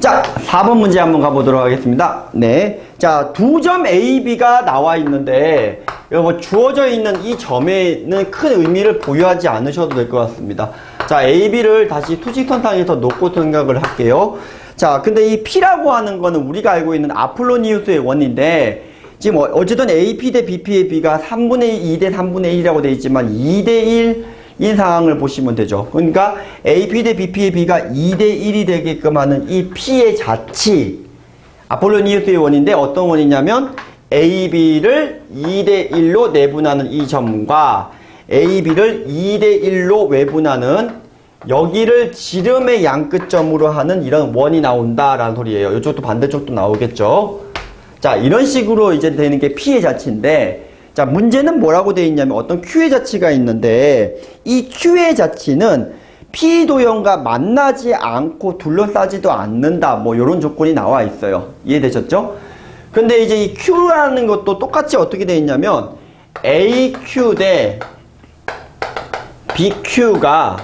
자, 4번 문제 한번 가보도록 하겠습니다. 네. 자, 두 점 A, B가 나와 있는데, 여기 뭐 주어져 있는 이 점에는 큰 의미를 보유하지 않으셔도 될 것 같습니다. 자, A, B를 다시 투직선상에서 놓고 생각을 할게요. 자, 근데 이 P라고 하는 거는 우리가 알고 있는 아폴로니우스의 원인데, 지금 어- 어쨌든 AP 대 BP의 B가 3분의 2대 3분의 1이라고 되어 있지만 2대 1 인 상황을 보시면 되죠. 그러니까 AP 대 BP의 B가 2대 1이 되게끔 하는 이 P의 자치 아폴로니우스의 원인데 어떤 원이냐면 AB를 2대 1로 내분하는 이 점과 AB를 2대 1로 외분하는 여기를 지름의 양끝점으로 하는 이런 원이 나온다라는 소리예요. 이쪽도 반대쪽도 나오겠죠. 자, 이런 식으로 이제 되는 게 P의 자치인데, 자, 문제는 뭐라고 되어 있냐면 어떤 Q의 자치가 있는데, 이 Q의 자치는 P 도형과 만나지 않고 둘러싸지도 않는다. 뭐, 이런 조건이 나와 있어요. 이해되셨죠? 근데 이제 이 Q라는 것도 똑같이 어떻게 되어 있냐면, AQ 대 BQ가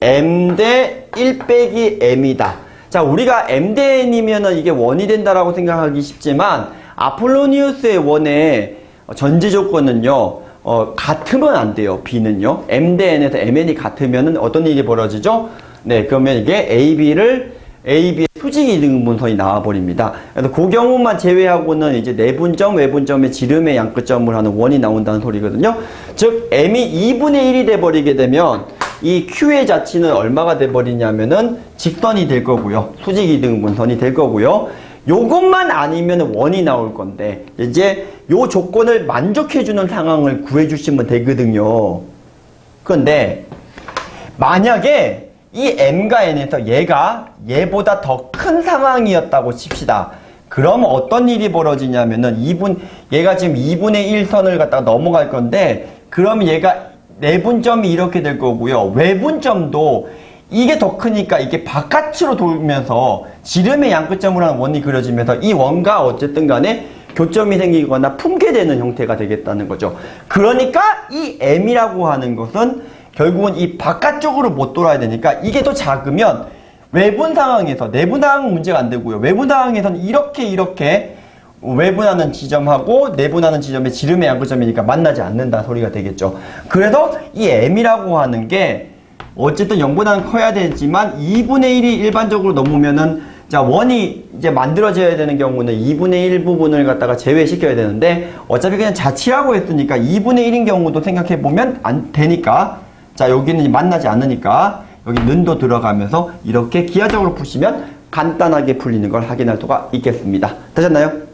m 대 1 빼기 m이다. 자, 우리가 m 대 n이면은 이게 원이 된다라고 생각하기 쉽지만 아폴로니우스의 원의 전제 조건은요. 어, 같으면 안 돼요. b는요. m 대 n에서 mn이 같으면은 어떤 일이 벌어지죠? 네, 그러면 이게 ab를 AB의 수직 이등분선이 나와버립니다. 그래서 그 경우만 제외하고는 이제 내분점, 외분점의 지름의 양끝점을 하는 원이 나온다는 소리거든요. 즉, M이 2분의 1이 돼버리게 되면 이 Q의 자치는 얼마가 돼버리냐면은 직선이 될 거고요. 수직 이등분선이 될 거고요. 요것만 아니면 원이 나올 건데, 이제 요 조건을 만족해주는 상황을 구해주시면 되거든요. 그런데, 만약에 이 m과 n에서 얘가 얘보다 더 큰 상황이었다고 칩시다. 그러면 어떤 일이 벌어지냐면은 2분 얘가 지금 2분의 1선을 갖다가 넘어갈 건데 그러면 얘가 내분점이 이렇게 될 거고요. 외분점도 이게 더 크니까 이게 바깥으로 돌면서 지름의 양끝점을 하는 원이 그려지면서 이 원과 어쨌든 간에 교점이 생기거나 품게 되는 형태가 되겠다는 거죠. 그러니까 이 m이라고 하는 것은 결국은 이 바깥쪽으로 못 돌아야 되니까 이게 더 작으면 외분 상황에서 내분 상황은 문제가 안 되고요. 외분 상황에서는 이렇게 이렇게 외분하는 지점하고 내분하는 지점의 지름의 양끝점이니까 만나지 않는다 소리가 되겠죠. 그래서 이 m이라고 하는 게 어쨌든 0보다는 커야 되지만 2분의 1이 일반적으로 넘으면은 자 원이 이제 만들어져야 되는 경우는 2분의 1 부분을 갖다가 제외시켜야 되는데 어차피 그냥 자치라고 했으니까 2분의 1인 경우도 생각해 보면 안 되니까 자 여기는 만나지 않으니까 여기 는도 들어가면서 이렇게 기하적으로 푸시면 간단하게 풀리는 걸 확인할 수가 있겠습니다. 되셨나요?